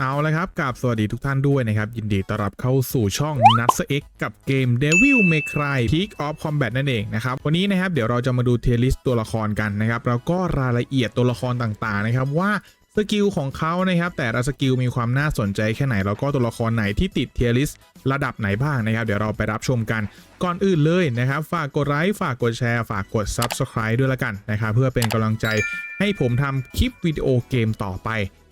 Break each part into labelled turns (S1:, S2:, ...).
S1: เอาละครับกับสวัสดีทุกท่านด้วยนะครับ ยินดีต้อนรับเข้าสู่ช่อง n u t s X กับเกม Devil May Cry Peak of Combat นั่นเองนะครับ วันนี้นะครับเดี๋ยวเราจะมาดูเทลิสตัวละครกันนะครับ แล้วก็รายละเอียดตัวละครต่างๆนะครับว่าสกิลของเขานะครับ แต่ละสกิลมีความน่าสนใจแค่ไหน แล้วก็ตัวละครไหนที่ติดเทลิสระดับไหนบ้างนะครับ เดี๋ยวเราไปรับชมกันก่อนอื่นเลยนะครับ ฝากกดไลค์ฝากกดแชร์ ฝากกด Subscribe ด้วยละกันนะครับ เพื่อเป็นกำลังใจ ให้ผมทำคลิปวิดีโอเกมต่อไป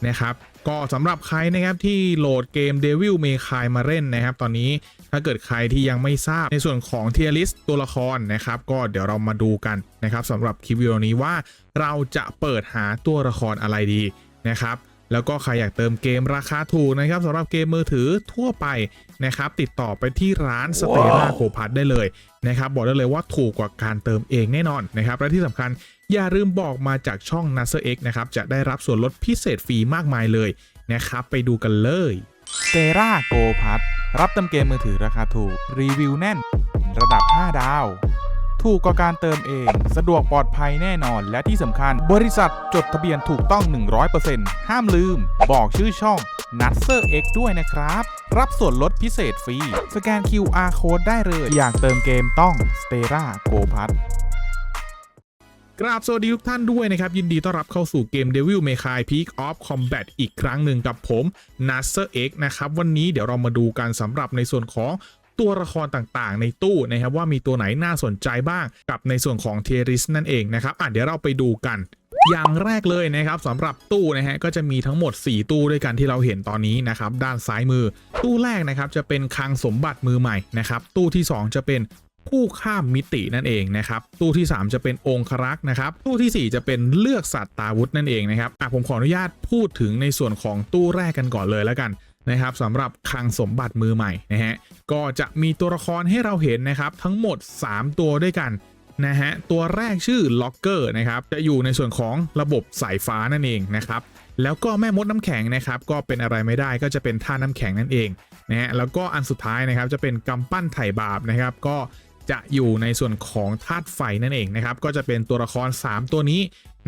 S1: นะครับ ก็สำหรับใครนะครับที่โหลดเกม Devil May Cry มาเล่นนะครับ ตอนนี้ถ้าเกิดใครที่ยังไม่ทราบในส่วนของ Tier List ตัวละครนะครับ ก็เดี๋ยวเรามาดูกันนะครับสำหรับคลิปวิดีโอนี้ว่าเราจะเปิดหาตัวละครอะไรดีนะครับ แล้วก็ใครอยากเติมเกมราคาถูกนะครับสำหรับเกมมือถือทั่วไปนะครับ ติดต่อไปที่ร้านสเต l ่าโคพัทได้เลยนะครับ บอกได้เลยว่าถูกกว่าการเติมเองแน่นอนนะครับ และที่สำคัญอย่าลืมบอกมาจากช่อง n a s e r X นะครับ จะได้รับส่วนลดพิเศษฟรีมากมายเลยนะครับ ไปดูกันเลย
S2: เตราโกพัทรับเติมเกมมือถือราคาถูกรีวิวแน่น ระดับ 5 ดาว ถูกกว่าการเติมเอง สะดวกปลอดภัยแน่นอน และที่สำคัญ บริษัทจดทะเบียนถูกต้อง 100%ห้ามลืม บอกชื่อช่อง n u t s e r X ด้วยนะครับ รับส่วนลดพิเศษฟรี สแกน QR Code ได้เลย อยากเติมเกมต้อง s t e r a g o p a t
S1: กราบสวัสดีทุกท่านด้วยนะครับ ยินดีต้อนรับเข้าสู่เกม Devil May Cry Peak of Combat อีกครั้งหนึ่งกับผม n a s e r X นะครับ วันนี้เดี๋ยวเรามาดูกันสำหรับในส่วนของ ตัวละครต่างๆ ในตู้นะครับว่ามีตัวไหนน่าสนใจบ้างกับในส่วนของเทริสนั่นเองนะครับอะเดี๋ยวเราไปดูกันอย่างแรกเลยนะครับสำหรับตู้นะฮะก็จะมีทั้งหมด 4 ตู้ด้วยกันที่เราเห็นตอนนี้นะครับด้านซ้ายมือ ตู้แรกนะครับจะเป็นคลังสมบัติมือใหม่นะครับตู้ที่ 2 จะเป็นผู้ข้ามมิตินั่นเองนะครับตู้ที่ 3 จะเป็นองครักษ์นะครับตู้ทีสี่4 จะเป็นเลือกสัตว์ตาวุธนั่นเองนะครับอะผมขออนุญาตพูดถึงในส่วนของตู้แรกกันก่อนเลยแล้วกัน นะครับสำหรับคลังสมบัติมือใหม่นะฮะก็จะมีตัวละครให้เราเห็นนะครับทั้งหมด 3 ตัวด้วยกันนะฮะตัวแรกชื่อล็อกเกอร์นะครับจะอยู่ในส่วนของระบบสายฟ้านั่นเองนะครับแล้วก็แม่มดน้ำแข็งนะครับก็เป็นอะไรไม่ได้ก็จะเป็นท่าน้ำแข็งนั่นเองนะฮะแล้วก็อันสุดท้ายนะครับจะเป็นกำปั้นไถ่บาปนะครับก็จะอยู่ในส่วนของธาตุไฟนั่นเองนะครับก็จะเป็นตัวละคร 3 ตัวนี้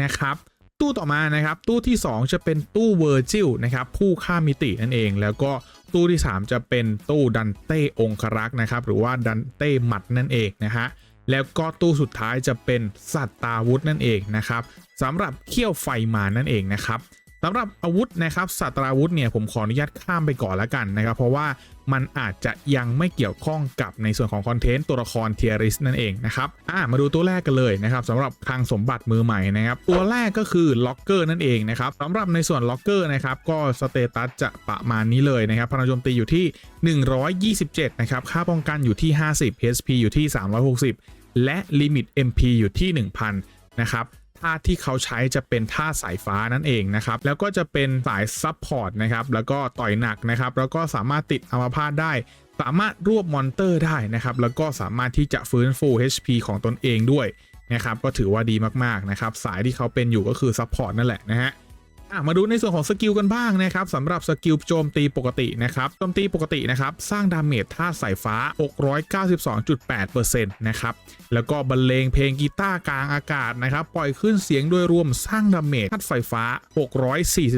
S1: นะครับ ตู้ต่อมานะครับตู้ที่ 2 จะเป็นตู้เวอร์จิลนะครับผู้ข้ามมิตินั่นเอง แล้วก็ตู้ที่ 3 จะเป็นตู้ดันเต้องครักษ์นะครับหรือว่าดันเต้หมัดนั่นเองนะฮะแล้วก็ตู้สุดท้ายจะเป็นสัตว์ตาวุธนั่นเองนะครับสำหรับเขี้ยวไฟมานั่นเองนะครับ สำหรับอาวุธนะครับสัตว์ตาวุธเนี่ยผมขออนุญาตข้ามไปก่อนแล้วกันนะครับ เพราะว่ามันอาจจะยังไม่เกี่ยวข้องกับในส่วนของคอนเทนต์ตัวละครเทียริสนั่นเองนะครับอ่ามาดูตัวแรกกันเลยนะครับสำหรับคลังสมบัติมือใหม่นะครับตัวแรกก็คือล็อกเกอร์นั่นเองนะครับสำหรับในส่วนล็อกเกอร์นะครับก็สเตตัสจะประมาณนี้เลยนะครับพลังโจมตีอยู่ที่ 127นะครับค่าป้องกันอยู่ที่ 50 HP อยู่ที่ 360 และลิมิต MP อยู่ที่ 1000นะครับ ท่าที่เขาใช้จะเป็นท่าสายฟ้านั่นเองนะครับแล้วก็จะเป็นสายซับพอร์ตนะครับแล้วก็ต่อยหนักนะครับแล้วก็สามารถติดอัมพาตได้ สามารถรวบมอนเตอร์ได้นะครับแล้วก็สามารถที่จะฟื้นฟู HP ของตนเองด้วยนะครับก็ถือว่าดีมากๆนะครับสายที่เขาเป็นอยู่ก็คือซับพอร์ตนั่นแหละนะฮะอะ มาดูในส่วนของสกิลกันบ้างนะครับสำหรับสกิลโจมตีปกตินะครับโจมตีปกตินะครับ สร้างดาเมจท่าสายฟ้า 692.8%นะครับ แล้วก็บรรเลงเพลงกีตาร์กลางอากาศนะครับ ปล่อยขึ้นเสียงโดยรวมสร้างดาเมจธาตุไฟฟ้า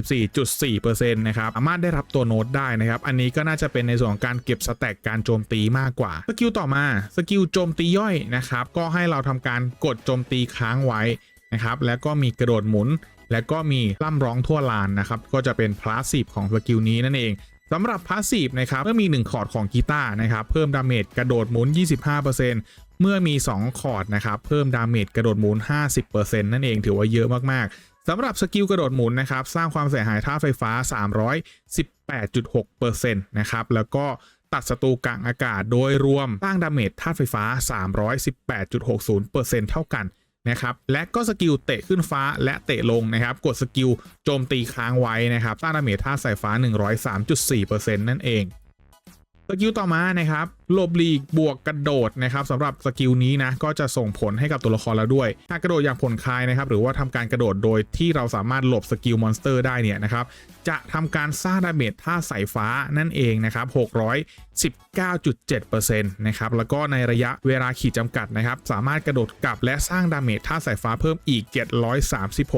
S1: 644.4%นะครับ สามารถได้รับตัวโน้ตได้นะครับ อันนี้ก็น่าจะเป็นในส่วนของการเก็บสแต็กการโจมตีมากกว่า สกิลต่อมาสกิลโจมตีย่อยนะครับ ก็ให้เราทำการกดโจมตีค้างไว้นะครับ แล้วก็มีกระโดดหมุน และก็มีล่ำร้องทั่วลานนะครับก็จะเป็นพลาสซีฟของสกิลนี้นั่นเองสำหรับพาสซีฟนะครับเมื่อมี 1 คอร์ดของกีตาร์นะครับเพิ่มดาเมจกระโดดหมุน 25%เมื่อมี 2 คอร์ดนะครับเพิ่มดาเมจกระโดดหมุน 50%นั่นเองถือว่าเยอะมากๆสำหรับสกิลกระโดดหมุนนะครับสร้างความเสียหายท่าไฟฟ้า 318.6%นะครับแล้วก็ตัดศัตรูกลางอากาศโดยรวมสร้างดาเมจธาตุไฟฟ้า 318.60%เท่ากัน นะครับและก็สกิลเตะขึ้นฟ้าและเตะลงนะครับกดสกิลโจมตีค้างไว้นะครับสร้างดาเมจท่าสายฟ้า 103.4%นั่นเอง สกิลต่อมานะครับหลบหลีกบวกกระโดดนะครับสำหรับสกิลนี้นะก็จะส่งผลให้กับตัวละครเราด้วยหากกระโดดอย่างผ่อนคลายนะครับหรือว่าทำการกระโดดโดยที่เราสามารถหลบสกิลมอนสเตอร์ได้เนี่ยนะครับจะทำการสร้างดาเมจท่าสายฟ้านั่นเองนะครับ619.7%นะครับแล้วก็ในระยะเวลาขีดจำกัดนะครับสามารถกระโดดกลับและสร้างดาเมจท่าสายฟ้าเพิ่มอีก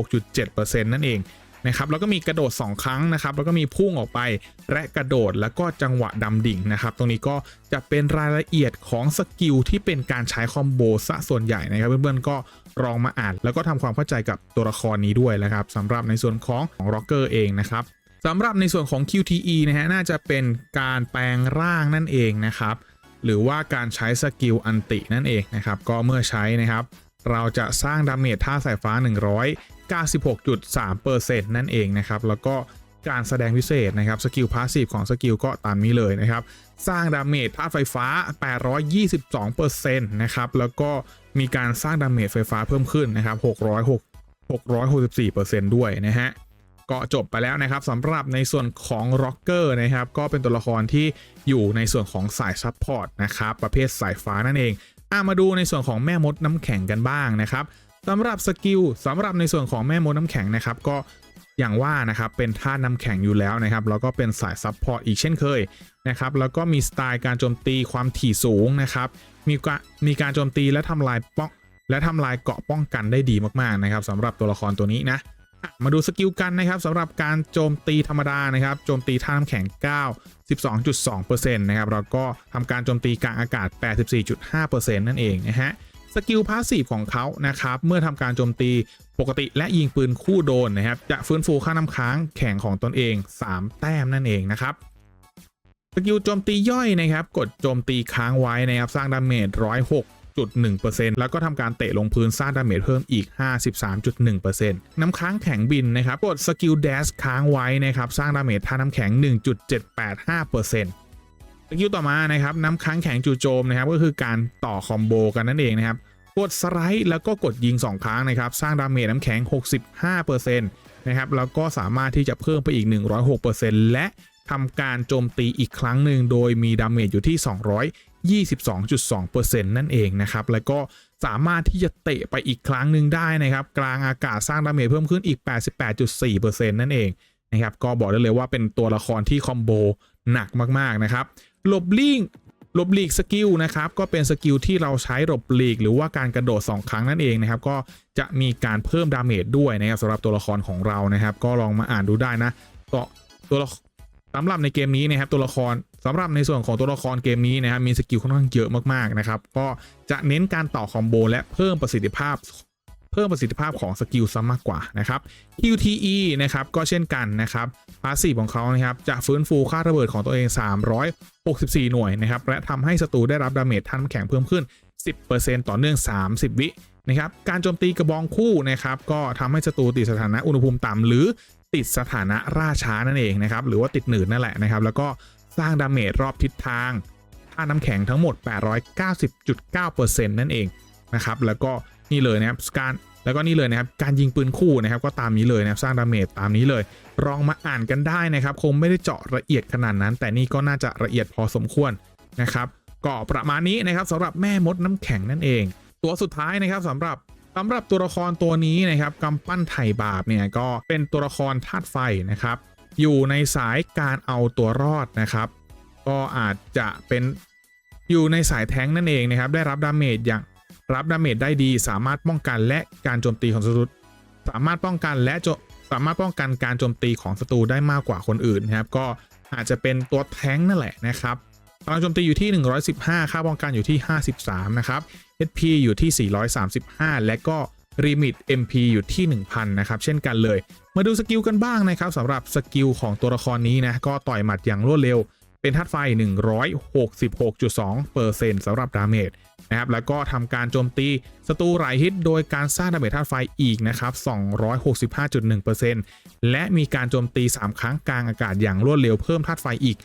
S1: 736.7%นั่นเอง นะครับแล้วก็มีกระโดด 2 ครั้งนะครับแล้วก็มีพุ่งออกไปและกระโดดแล้วก็จังหวะดำดิ่งนะครับตรงนี้ก็จะเป็นรายละเอียดของสกิลที่เป็นการใช้คอมโบซะส่วนใหญ่นะครับเพื่อนๆก็ลองมาอ่านแล้วก็ทำความเข้าใจกับตัวละครนี้ด้วยนะครับสำหรับในส่วนของของ Rocker เองนะครับสำหรับในส่วนของ QTE นะฮะน่าจะเป็นการแปลงร่างนั่นเองนะครับหรือว่าการใช้สกิลอันตินั่นเองนะครับก็เมื่อใช้นะครับเราจะสร้างดาเมจท่าสายฟ้า 96.3%นั่นเองนะครับ แล้วก็การแสดงพิเศษนะครับสกิลพาสซีฟของสกิลก็ตามนี้เลยนะครับ สร้างดาเมจธาตุไฟฟ้า 822%นะครับ แล้วก็มีการสร้างดาเมจไฟฟ้าเพิ่มขึ้นนะครับ 606 664%ด้วยนะฮะก็จบไปแล้วนะครับสำหรับในส่วนของ Rocker นะครับ ก็เป็นตัวละครที่อยู่ในส่วนของสายซัพพอร์ตนะครับ ประเภทสายฟ้านั่นเองอะมาดูในส่วนของแม่มดน้ำแข็งกันบ้างนะครับ สำหรับสกิลสำหรับในส่วนของแม่มดน้ำแข็งนะครับก็อย่างว่านะครับเป็นท่าน้ำแข็งอยู่แล้วนะครับแล้วก็เป็นสายซัพพอร์ตอีกเช่นเคยนะครับแล้วก็มีสไตล์การโจมตีความถี่สูงนะครับมีการมีการโจมตีและทำลายป้องและทำลายเกาะป้องกันได้ดีมากๆนะครับสำหรับตัวละครตัวนี้นะอะมาดูสกิลกันนะครับสำหรับการโจมตีธรรมดานะครับโจมตีท่าน้ำแข็ง 9 12.2%นะครับแล้วก็ทำการโจมตีกลางอากาศ 84.5%นั่นเองนะฮะ สกิลพาสซีฟของเขานะครับ เมื่อทำการโจมตีปกติและยิงปืนคู่โดนนะครับ จะฟื้นฟูค่าน้ำค้างแข็งของตนเอง 3 แต้มนั่นเองนะครับสกิลโจมตีย่อยนะครับ กดโจมตีค้างไว้นะครับ สร้างดาเมจ106.1%แล้วก็ทำการเตะลงพื้นสร้างดาเมจเพิ่มอีก 53.1%น้ำค้างแข็งบินนะครับ กดสกิลแดชค้างไว้นะครับ สร้างดาเมจท่าน้ำแข็ง 1.785% สกิลต่อมานะครับน้ำค้างแข็งจู่โจมนะครับก็คือการต่อคอมโบกันนั่นเองนะครับกดสไลด์แล้วก็กดยิง 2 ครั้งนะครับสร้างดาเมจน้ำแข็ง 65%นะครับแล้วก็สามารถที่จะเพิ่มไปอีก 106%และทำการโจมตีอีกครั้งหนึ่งโดยมีดาเมจอยู่ที่ 222.2%นั่นเองนะครับแล้วก็สามารถที่จะเตะไปอีกครั้งหนึ่งได้นะครับกลางอากาศสร้างดาเมจเพิ่มขึ้นอีก 88.4%นั่นเองนะครับก็บอกได้เลยว่าเป็นตัวละครที่คอมโบหนักมากๆนะครับ หลบลิงหลบหลีกสกิลนะครับก็เป็นสกิลที่เราใช้หลบหลีก หรือว่าการกระโดด 2 ครั้งนั่นเองนะครับก็จะมีการเพิ่มดาเมจด้วยนะครับสำหรับตัวละครของเรานะครับ ก็ลองมาอ่านดูได้นะก็ตัวละสำหรับในเกมนี้นะครับตัวละครสำหรับในส่วนของตัวละครเกมนี้นะครับมีสกิลค่อนข้างเยอะมากๆนะครับก็จะเน้นการต่อคอมโบและเพิ่มประสิทธิภาพ เพิ่มประสิทธิภาพของสกิลซะมากกว่านะครับ QTE นะครับก็เช่นกันนะครับพาสซีฟของเขานะครับจะฟื้นฟูค่าระเบิดของตัวเอง 364 หน่วยนะครับและทำให้ศัตรูได้รับดาเมจท่าน้ำแข็งเพิ่มขึ้น 10%ต่อเนื่อง 30 วินะครับการโจมตีกระบองคู่นะครับก็ทำให้ศัตรูติดสถานะอุณหภูมิต่ำหรือติดสถานะล่าช้านั่นเองนะครับหรือว่าติดหนืดนั่นแหละนะครับแล้วก็สร้างดาเมจรอบทิศทางท่าน้ำแข็งทั้งหมด 890.9%นั่นเองนะครับแล้วก็ นี่เลยนะครับการแล้วก็นี่เลยนะครับการยิงปืนคู่นะครับก็ตามนี้เลยนะครับสร้างดาเมจตามนี้เลยลองมาอ่านกันได้นะครับคงไม่ได้เจาะละเอียดขนาดนั้น แต่นี่ก็น่าจะละเอียดพอสมควรนะครับก็ประมาณนี้นะครับสำหรับแม่มดน้ำแข็งนั่นเอง ตัวสุดท้ายนะครับสำหรับสำหรับตัวละครตัวนี้นะครับกำปั้นไถ่บาปเนี่ยก็เป็นตัวละครธาตุไฟนะครับ อยู่ในสายการเอาตัวรอดนะครับ ก็อาจจะเป็นอยู่ในสายแท้งนั่นเองนะครับ ได้รับดาเมจอย่าง รับดาเมจได้ดี สามารถป้องกันและการโจมตีของศัตรูสามารถป้องกันและโจสามารถป้องกันการโจมตีของศัตรูได้มากกว่าคนอื่นนะครับ ก็อาจจะเป็นตัวแท้งนั่นแหละนะครับพลังโจมตีอยู่ที่ 115 ค่าป้องกันอยู่ที่ 53 นะครับ HP อยู่ที่ 435 และก็ริมิต MP อยู่ที่ 1000 นะครับ เช่นกันเลย มาดูสกิลกันบ้างนะครับสำหรับสกิลของตัวละครนี้นะ ก็ต่อยหมัดอย่างรวดเร็ว เป็นธาตุไฟ 166.2%สำหรับดาเมจ นะครับแล้วก็ทำการโจมตีศัตรูหลายฮิตโดยการสร้างดาเมจธาตุไฟอีกนะครับ265.1%และมีการโจมตี 3 ครั้งกลางอากาศอย่างรวดเร็วเพิ่มธาตุไฟอีก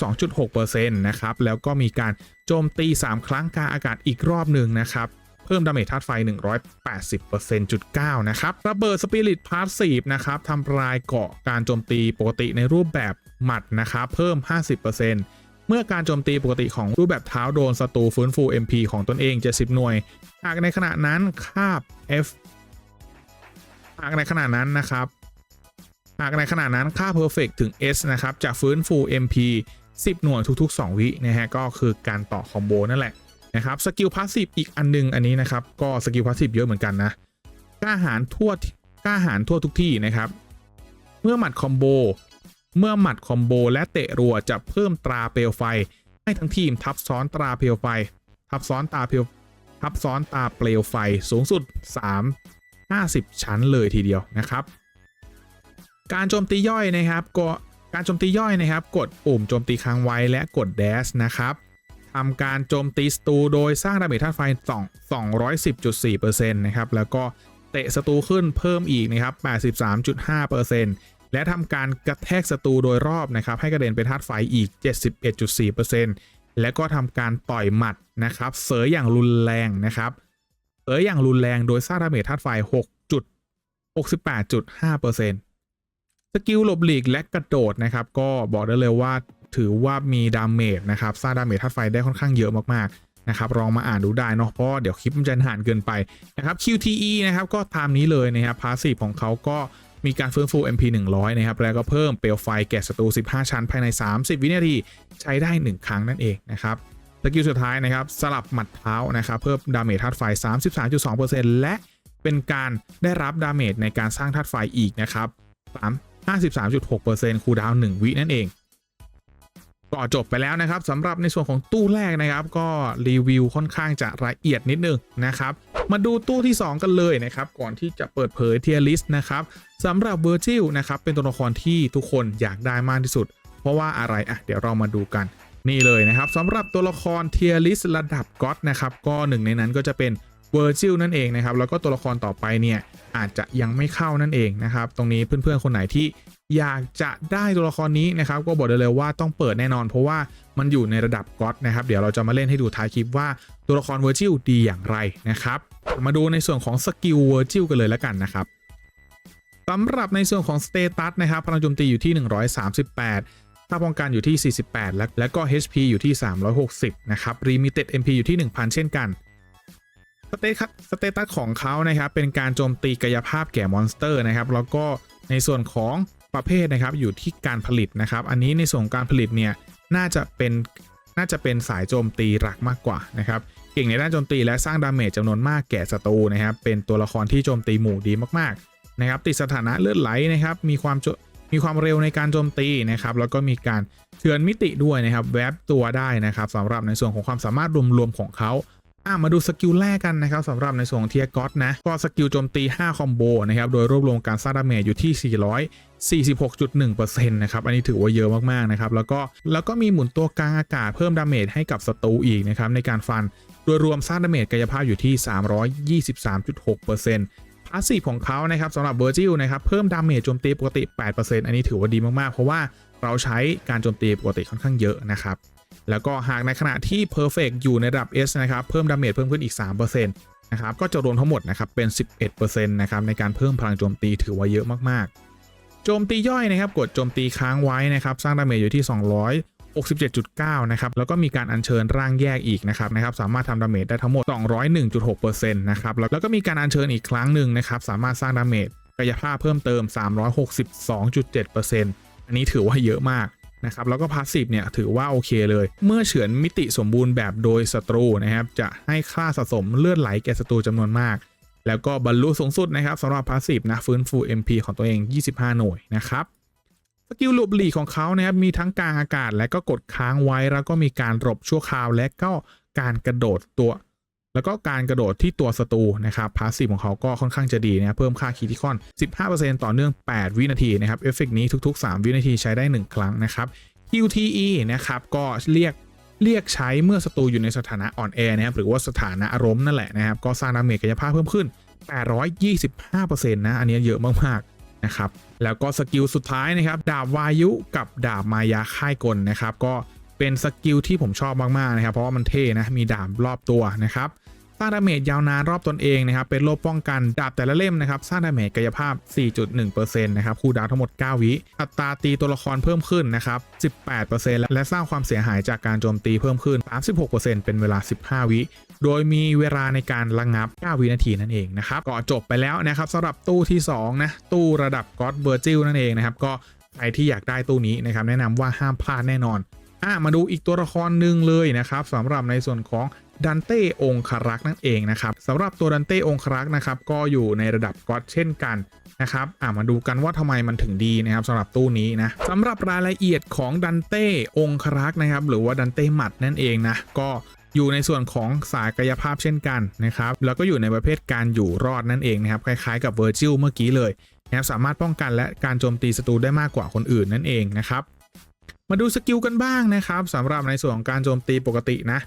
S1: 92.6%นะครับแล้วก็มีการโจมตี 3 ครั้งกลางอากาศอีกรอบหนึ่งนะครับเพิ่มดาเมจธาตุไฟ 180%.9 นะครับ ระเบิดสปิริตพาสซีฟนะครับทำลายเกาะการโจมตีปกติในรูปแบบหมัดนะครับ เพิ่ม 50% เมื่อการโจมตีปกติของรูปแบบเท้าโดนศัตรูฟื้นฟู MP ของตนเอง 70 หน่วย หากในขณะนั้นคาบ F หากในขณะนั้นนะครับ หากในขณะนั้นค่า perfect ถึง S นะครับ จะฟื้นฟู MP 10 หน่วยทุก ๆ 2 วินะฮะก็คือการต่อคอมโบนั่นแหละนะครับสกิลพาสซีฟอีกอันหนึงอันนี้นะครับก็สกิลพาสซีฟเยอะเหมือนกันนะกล้าหาญทั่วกล้าหาญทั่วทุกที่นะครับ เมื่อหมัดคอมโบ เมื่อหมัดคอมโบและเตะรัวจะเพิ่มตราเปลวไฟ ให้ทั้งทีมทับซ้อนตราเปลวไฟ ทับซ้อนตาเปลวทับซ้อนตาเปลวไฟสูงสุด 3 50 ชั้นเลยทีเดียวนะครับ การโจมตีย่อยนะครับก็การโจมตีย่อยนะครับ กดปุ่มโจมตีค้างไว้และกด dash นะครับทำการโจมตีศัตรูโดยสร้างดาเมจธาตุไฟ2 210.4%นะครับแล้วก็เตะศัตรูขึ้นเพิ่มอีกนะครับ 83.5% และทำการกระแทกศัตรูโดยรอบนะครับ ให้กระเด็นเป็นธาตุไฟอีก 71.4%และก็ทำการต่อยหมัดนะครับ เสยอย่างรุนแรงนะครับเสยอย่างรุนแรงโดยสร้างดาเมจธาตุไฟ6.68.5%สกิลหลบหลีกและกระโดดนะครับ ก็บอกได้เลยว่าถือว่ามีดาเมจนะครับสร้างดาเมจธาตุไฟได้ค่อนข้างเยอะมากๆนะครับลองมาอ่านดูได้เนาะเพราะเดี๋ยวคลิปมันจะนานเกินไปนะครับ QTE นะครับก็ตามนี้เลยนะครับพาสีของเขาก็ มีการฟื้นฟู MP 100 นะครับ แล้วก็เพิ่มเปลวไฟแก่ศัตรู 15 ชั้นภายใน 30 วินาทีใช้ได้ 1 ครั้งนั่นเองนะครับสกิลสุดท้ายนะครับ สลับหมัดเท้านะครับ เพิ่มดาเมจธาตุไฟ 33.2%และเป็นการได้รับดาเมจในการสร้างธาตุไฟอีกนะครับ3 53.6%คูลดาวน์1วินั่นเองก็จบไปแล้วนะครับสำหรับในส่วนของตู้แรกนะครับ ก็รีวิวค่อนข้างจะละเอียดนิดนึงนะครับ มาดูตู้ที่ 2 กันเลยนะครับ ก่อนที่จะเปิดเผยเทียริสนะครับสำหรับเวอร์จิลนะครับเป็นตัวละครที่ทุกคนอยากได้มากที่สุด เพราะว่าอะไรอะเดี๋ยวเรามาดูกันนี่เลยนะครับสำหรับตัวละครเทียริสระดับก็อตนะครับก็หนึ่งในนั้นก็จะเป็นเวอร์จิลนั่นเองนะครับแล้วก็ตัวละครต่อไปเนี่ย อาจจะยังไม่เข้านั่นเองนะครับ ตรงนี้เพื่อนๆคนไหนที่อยากจะได้ตัวละครนี้นะครับ ก็บอกได้เลยว่าต้องเปิดแน่นอน เพราะว่ามันอยู่ในระดับก็อตนะครับ เดี๋ยวเราจะมาเล่นให้ดูท้ายคลิปว่าตัวละครเวอร์จิลดีอย่างไรนะครับ มาดูในส่วนของสกิลเวอร์จิลกันเลยแล้วกันนะครับสำหรับในส่วนของสเตตัสนะครับพลังโจมตีอยู่ที่ 138ถ้าป้องกันอยู่ที่ 48 และและก็ HP อยู่ที่ 360 นะครับ Limited MP อยู่ที่ 1,000 เช่นกัน สเตตัสสเตตัสของเขานะครับเป็นการโจมตีกายภาพแก่มอนสเตอร์นะครับแล้วก็ในส่วนของประเภทนะครับอยู่ที่การผลิตนะครับ อันนี้ในส่วนการผลิตเนี่ยน่าจะเป็นน่าจะเป็นสายโจมตีหลักมากกว่านะครับเก่งในด้านโจมตีและสร้างดาเมจจำนวนมากแก่ศัตรูนะครับ เป็นตัวละครที่โจมตีหมู่ดีมากๆนะครับ ติดสถานะเลือดไหลนะครับ มีความมีความเร็วในการโจมตีนะครับ แล้วก็มีการเถือนมิติด้วยนะครับ แวบตัวได้นะครับสำหรับในส่วนของความสามารถรวมๆของเขา อะมาดูสกิลแรกกันนะครับสำหรับในส่วนของเทียก็อตนะก็สกิลโจมตี 5 คอมโบนะครับโดยรวบรวมการสร้างดาเมจอยู่ที่ 446.1%นะครับอันนี้ถือว่าเยอะมากๆนะครับแล้วก็แล้วก็มีหมุนตัวกลางอากาศเพิ่มดาเมจให้กับศัตรูอีกนะครับในการฟันโดยรวมสร้างดาเมจกายภาพอยู่ที่ 323.6%พาสซีฟของเขานะครับสำหรับเวอร์จิลนะครับเพิ่มดาเมจโจมตีปกติ 8%อันนี้ถือว่าดีมากๆ เพราะว่าเราใช้การโจมตีปกติค่อนข้างเยอะนะครับ แล้วก็หากในขณะที่ Perfect อยู่ในระดับ S นะครับ เพิ่มดาเมจเพิ่มขึ้นอีก 3%นะครับ ก็จะรวมทั้งหมดนะครับเป็น 11%นะครับในการเพิ่มพลังโจมตีถือว่าเยอะมากๆ โจมตีย่อยนะครับกดโจมตีค้างไว้นะครับ สร้างดาเมจอยู่ที่ 267.9 นะครับ แล้วก็มีการอัญเชิญร่างแยกอีกนะครับนะครับ สามารถทำดาเมจได้ทั้งหมด 201.6%นะครับ แล้วก็มีการอัญเชิญอีกครั้งหนึ่งนะครับ สามารถสร้างดาเมจกายภาพเพิ่มเติม 362.7%อันนี้ถือว่าเยอะมาก นะครับแล้วก็พาสซีฟเนี่ยถือว่าโอเคเลย เมื่อเฉือนมิติสมบูรณ์แบบโดยศัตรูนะครับจะให้ค่าสะสมเลือดไหลแก่ศัตรูจำนวนมาก แล้วก็บรรลุสูงสุดนะครับสำหรับพาสซีฟนะฟื้นฟู MP ของตัวเอง 25 หน่วยนะครับสกิลหลบหลีกของเขานะครับมีทั้งกลางอากาศและก็กดค้างไว้แล้วก็มีการหลบชั่วคราวและก็การกระโดดตัว แล้วก็การกระโดดที่ตัวศัตรูนะครับพาสซีฟของเขาก็ค่อนข้างจะดีนะครับเพิ่มค่าคีติคอน 15%ต่อเนื่อง 8 วินาทีนะครับเอฟเฟกนี้ทุก ๆ 3 วินาทีใช้ได้ 1 ครั้งนะครับ QTE นะครับก็เรียกเรียกใช้เมื่อศัตรูอยู่ในสถานะอ่อนแอนะครับหรือว่าสถานะอารมณ์นั่นแหละนะครับก็สร้างดาเมจกายภาพเพิ่มขึ้น 825%นะอันนี้เยอะมากๆนะครับแล้วก็สกิลสุดท้ายนะครับดาบวายุกับดาบมายาค่ายกลนะครับก็ เป็นสกิลที่ผมชอบมากๆนะครับ เพราะว่ามันเท่นะ มีดาบรอบตัวนะครับ สร้างดาเมจยาวนานรอบตนเองนะครับ เป็นโลป้องกัน ดาบแต่ละเล่มนะครับ สร้างดาเมจกายภาพ 4.1%นะครับ คูลดาวทั้งหมด 9 วิ อัตราตีตัวละครเพิ่มขึ้นนะครับ 18%และสร้างความเสียหายจากการโจมตีเพิ่มขึ้น 36%เป็นเวลา 15 วิโดยมีเวลาในการระงงับ 9 วินาทีนั่นเองนะครับก็จบไปแล้วนะครับสำหรับตู้ที่2นะตู้ระดับ God Virgil นั่นเองนะครับก็ใครที่อยากได้ตู้นี้นะครับแนะนำว่าห้ามพลาดแน่นอน อะมาดูอีกตัวละครหนึ่งเลยนะครับสำหรับในส่วนของดันเต้องคารักนั่นเองนะครับสำหรับตัวดันเต้องครักนะครับก็อยู่ในระดับก็อตเช่นกันนะครับอ่ามาดูกันว่าทำไมมันถึงดีนะครับสำหรับตู้นี้นะสำหรับรายละเอียดของดันเต้องครักนะครับหรือว่าดันเต้หมัดนั่นเองนะก็อยู่ในส่วนของสายกายภาพเช่นกันนะครับแล้วก็อยู่ในประเภทการอยู่รอดนั่นเองนะครับคล้ายๆกับเวอร์จิลเมื่อกี้เลยนะครับสามารถป้องกันและการโจมตีศัตรูได้มากกว่าคนอื่นนั่นเองนะครับ มาดูสกิลกันบ้างนะครับสำหรับในส่วนของการโจมตีปกตินะ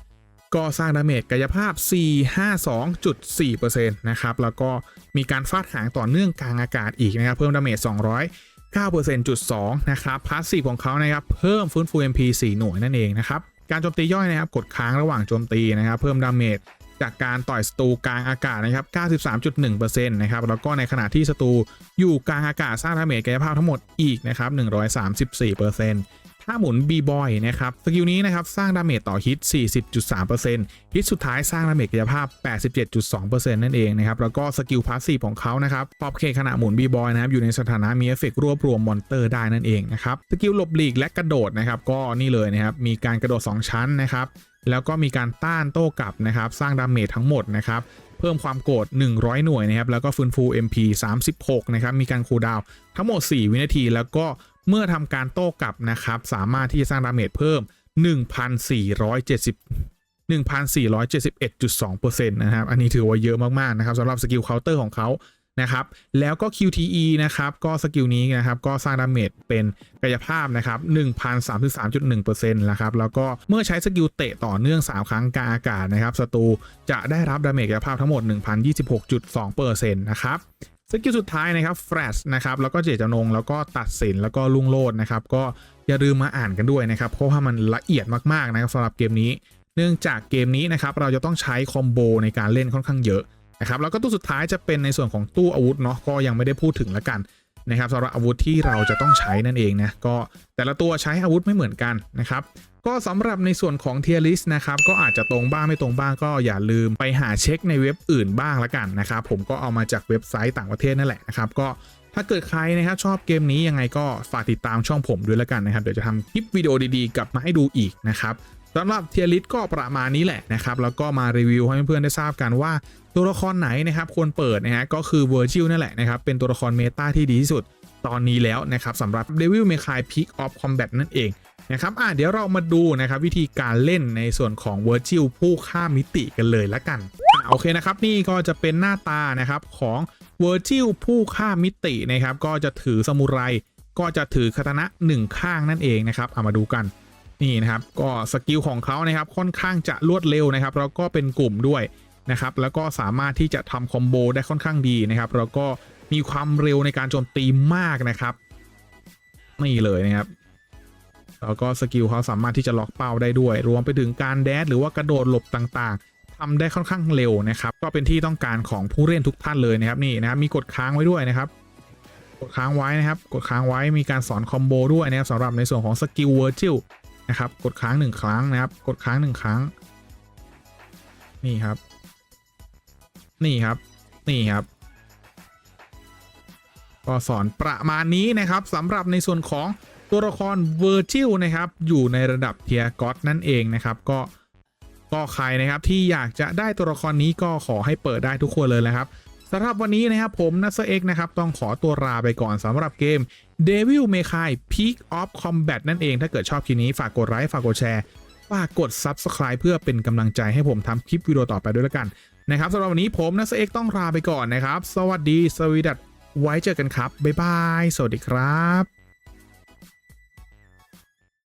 S1: ก็สร้างดาเมจกายภาพ 452.4%นะครับแล้วก็มีการฟาดหางต่อเนื่องกลางอากาศอีกนะครับ เพิ่มดาเมจ 209%.2 นะครับพาสซีฟของเขานะครับเพิ่มฟื้นฟู MP 4 หน่วยนั่นเองนะครับการโจมตีย่อยนะครับกดค้างระหว่างโจมตีนะครับ เพิ่มดาเมจจากการต่อยศัตรูกลางอากาศนะครับ 93.1%นะครับ แล้วก็ในขณะที่ศัตรูอยู่กลางอากาศสร้างดาเมจกายภาพทั้งหมดอีกนะครับ 134% ถ้าหมุน B-Boy นะครับสกิลนี้นะครับสร้างดาเมจต่อฮิต 40.3%ฮิตสุดท้ายสร้างดาเมจกายภาพ 87.2%นั่นเองนะครับแล้วก็สกิลพาสซีฟของเขานะครับปอบเคขณะหมุน B-Boy นะครับอยู่ในสถานะมีเอฟเฟกรวบรวมมอนเตอร์ได้นั่นเองนะครับสกิลหลบหลีกและกระโดดนะครับก็นี่เลยนะครับมีการกระโดด 2 ชั้นนะครับแล้วก็มีการต้านโต้กลับนะครับสร้างดาเมจทั้งหมดนะครับเพิ่มความโกรธ100 หน่วยนะครับแล้วก็ฟื้นฟู MP 36 นะครับมีการคูลดาวน์ทั้งหมด 4 วินาที แล้วก็ เมื่อทำการโต้กลับนะครับ สามารถที่จะสร้างดาเมจเพิ่ม 1,470 1,471.2%นะครับ อันนี้ถือว่าเยอะมากๆนะครับสำหรับสกิลเคาน์เตอร์ของเขานะครับ แล้วก็ QTE นะครับ ก็สกิลนี้นะครับ ก็สร้างดาเมจเป็นกายภาพนะครับ1,033.1%นะครับ แล้วก็เมื่อใช้สกิลเตะต่อเนื่อง 3 ครั้งกลางอากาศนะครับ ศัตรูจะได้รับดาเมจกายภาพทั้งหมด 1,026.2%นะครับ สกิลสุดท้ายนะครับแฟลชนะครับแล้วก็เจตจำนงแล้วก็ตัดสินแล้วก็ลุ่งโลดนะครับก็อย่าลืมมาอ่านกันด้วยนะครับเพราะว่ามันละเอียดมากๆนะครับสำหรับเกมนี้ เนื่องจากเกมนี้นะครับเราจะต้องใช้คอมโบในการเล่นค่อนข้างเยอะนะครับแล้วก็ตู้สุดท้ายจะเป็นในส่วนของตู้อาวุธเนาะก็ยังไม่ได้พูดถึงละกันนะครับสำหรับอาวุธที่เราจะต้องใช้นั่นเองนะก็แต่ละตัวใช้อาวุธไม่เหมือนกันนะครับ ก็สำหรับในส่วนของเทียริสนะครับก็อาจจะตรงบ้างไม่ตรงบ้างก็อย่าลืมไปหาเช็คในเว็บอื่นบ้างละกันนะครับผมก็เอามาจากเว็บไซต์ต่างประเทศนั่นแหละนะครับก็ถ้าเกิดใครนะครับชอบเกมนี้ยังไงก็ฝากติดตามช่องผมด้วยละกันนะครับ เดี๋ยวจะทำคลิปวิดีโอดีๆกลับมาให้ดูอีกนะครับสำหรับเทียริสก็ประมาณนี้แหละนะครับ แล้วก็มารีวิวให้เพื่อนๆได้ทราบกันว่า ตัวละครไหนนะครับควรเปิดนะฮะก็คือ Virgil นั่นแหละนะครับ เป็นตัวละครเมตาที่ดีที่สุดตอนนี้แล้วนะครับสำหรับ Devil May Cry Peak of Combat นั่นเอง นะครับอะเดี๋ยวเรามาดูนะครับวิธีการเล่นในส่วนของ Virgil ผู้ข้ามมิติกันเลยละกันอะโอเคนะครับนี่ก็จะเป็นหน้าตานะครับของ Virgil ผู้ข้ามมิตินะครับก็จะถือสมุไรก็จะถือคาตานะหนึ่งข้างนั่นเองนะครับเอามาดูกันนี่นะครับก็สกิลของเขานะครับค่อนข้างจะรวดเร็วนะครับแล้วก็เป็นกลุ่มด้วยนะครับแล้วก็สามารถที่จะทำคอมโบได้ค่อนข้างดีนะครับแล้วก็มีความเร็วในการโจมตีมากนะครับนี่เลยนะครับ แล้วก็สกิลเขาสามารถที่จะล็อกเป้าได้ด้วย รวมไปถึงการแดดหรือว่ากระโดดหลบต่างๆทำได้ค่อนข้างเร็วนะครับ ก็เป็นที่ต้องการของผู้เล่นทุกท่านเลยนะครับนี่นะครับมีกดค้างไว้ด้วยนะครับ กดค้างไว้นะครับ กดค้างไว้มีการสอนคอมโบด้วยนะครับสำหรับในส่วนของสกิลเวอร์จิลนะครับ กดค้างหนึ่งครั้งนะครับ กดค้างหนึ่งครั้ง นี่ครับ นี่ครับ นี่ครับก็สอนประมาณนี้นะครับสำหรับในส่วนของ ตัวละครเวอร์จิลนะครับอยู่ในระดับเทียร์ก็ตนั่นเองนะครับก็ก็ใครนะครับที่อยากจะได้ตัวละครนี้ก็ขอให้เปิดได้ทุกคนเลยนะครับสำหรับวันนี้นะครับผมนัสเอ็กนะครับต้องขอตัวลาไปก่อนสำหรับเกม Devil May Cry Peak of Combat นั่นเอง ถ้าเกิดชอบคลิปนี้ฝากกดไลค์ฝากกดแชร์ฝากกด Subscribe เพื่อเป็นกำลังใจให้ผมทำคลิปวิดีโอต่อไปด้วยละกันนะครับสำหรับวันนี้ผมนัสเอ็กต้องลาไปก่อนนะครับ สวัสดีสวีดัตไว้เจอกันครับ บ๊ายบาย สวัสดีครับ